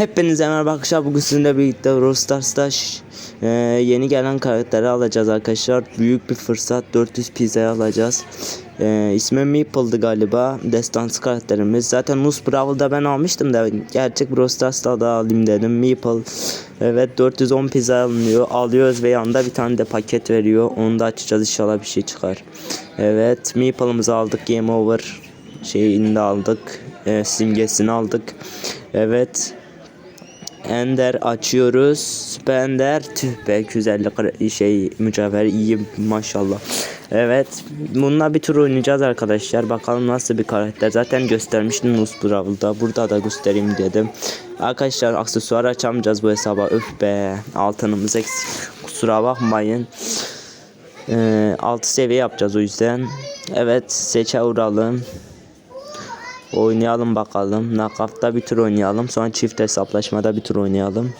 Hepinize merhaba arkadaşlar. Bugün sizinle birlikte Brawl Stars'ta ş- e, yeni gelen karakteri alacağız arkadaşlar. Büyük bir fırsat. 400 pizzayı alacağız. E, ismi Meeple'dı galiba. Destansı karakterimiz. Zaten Nus Brawl'da ben almıştım da gerçek Brawl Stars'ta da alayım dedim. Meeple. Evet 410 pizza alınıyor. Alıyoruz ve yanında bir tane de paket veriyor. Onu da açacağız inşallah bir şey çıkar. Evet Meeple'ımızı aldık. Game over şeyini de aldık. E, simgesini aldık. Evet. Ender açıyoruz. Süper Ender. Tüh be 250 kara- şey mücevher iyi maşallah. Evet. Bununla bir tur oynayacağız arkadaşlar. Bakalım nasıl bir karakter. Zaten göstermiştim Nus Brawl'da. Burada da göstereyim dedim. Arkadaşlar aksesuar açamayacağız bu hesaba. Öf be. Altınımız eksik. Kusura bakmayın. Ee, 6 seviye yapacağız o yüzden. Evet seçe vuralım. Oynayalım bakalım. Nakafta bir tur oynayalım. Sonra çift hesaplaşmada bir tur oynayalım.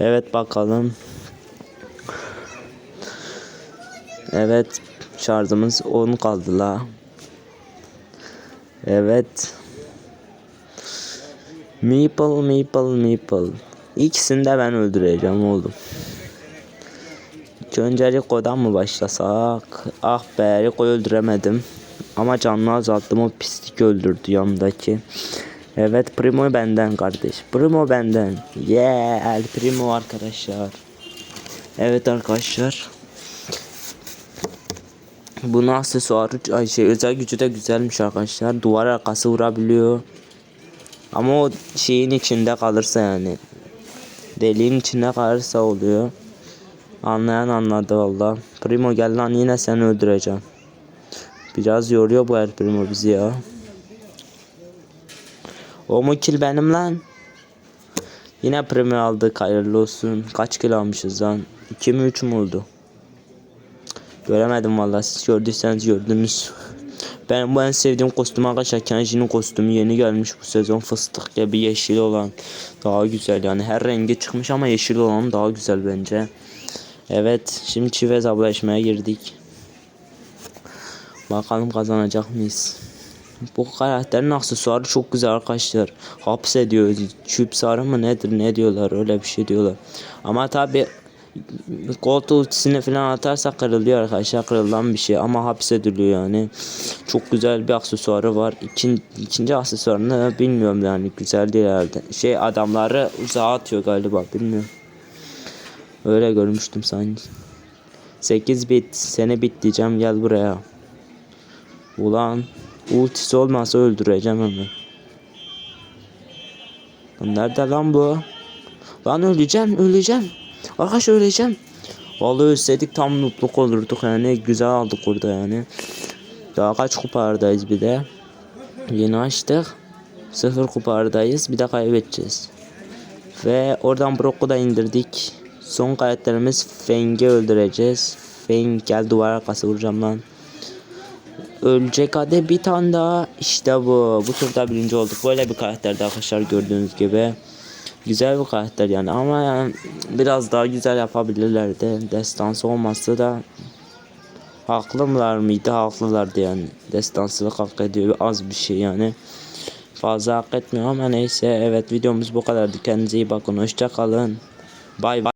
Evet bakalım. Evet şarjımız 10 kaldı la. Evet. Meeple, Meeple, Meeple. İkisini de ben öldüreceğim oğlum. İlk önce Rico'dan mı başlasak? Ah be Rico'yu öldüremedim. Ama canını azalttım o pislik öldürdü yanımdaki. Evet Primo benden kardeş. Primo benden. Yeah El Primo arkadaşlar. Evet arkadaşlar. Bunun aksesuarı şey özel gücü de güzelmiş arkadaşlar. Duvar arkası vurabiliyor. Ama o şeyin içinde kalırsa yani. Deliğin içinde kalırsa oluyor. Anlayan anladı valla. Primo gel lan yine seni öldüreceğim. Biraz yoruyor bu El Primo bizi ya. O mu kill benim lan? Yine Primo aldık hayırlı olsun. Kaç kill almışız lan? 2 mi 3 mü oldu? Göremedim valla siz gördüyseniz gördünüz. Ben bu en sevdiğim kostüm arkadaşlar Kenji'nin kostümü yeni gelmiş bu sezon fıstık gibi yeşil olan daha güzel yani her rengi çıkmış ama yeşil olan daha güzel bence. Evet şimdi çift hesaplaşmaya girdik. Bakalım kazanacak mıyız? Bu karakterin aksesuarı çok güzel arkadaşlar. Hapsediyor. Çüp sarı mı nedir ne diyorlar öyle bir şey diyorlar. Ama tabi Gold ultisini falan atarsa kırılıyor arkadaşlar kırılan bir şey ama hapsediliyor yani. Çok güzel bir aksesuarı var. İkin, ikinci aksesuarını bilmiyorum yani güzel değil herhalde. Şey adamları uzağa atıyor galiba bilmiyorum. Öyle görmüştüm sanki. 8 bit seni bit diyeceğim gel buraya. Ulan ultisi olmasa öldüreceğim hemen. Lan Nerede lan bu? Lan öleceğim öleceğim. Arkadaş öleceğim. Vallahi ölseydik tam mutluluk olurduk yani güzel aldık orada yani. Daha kaç kupardayız bir de. Yeni açtık. Sıfır kupardayız bir de kaybedeceğiz. Ve oradan Brock'u da indirdik. Son karakterimiz Feng'i öldüreceğiz. Feng gel duvar arkası vuracağım lan. Ölecek hadi bir tane daha. İşte bu. Bu turda birinci olduk. Böyle bir karakterde arkadaşlar gördüğünüz gibi. Güzel bir karakter yani ama yani biraz daha güzel yapabilirlerdi. Destansı olması da haklılar mıydı? Haklılardı yani. Destansılık hak ediyor. Az bir şey yani. Fazla hak etmiyor ama neyse. Evet videomuz bu kadardı. Kendinize iyi bakın. Hoşça kalın. Bay bay.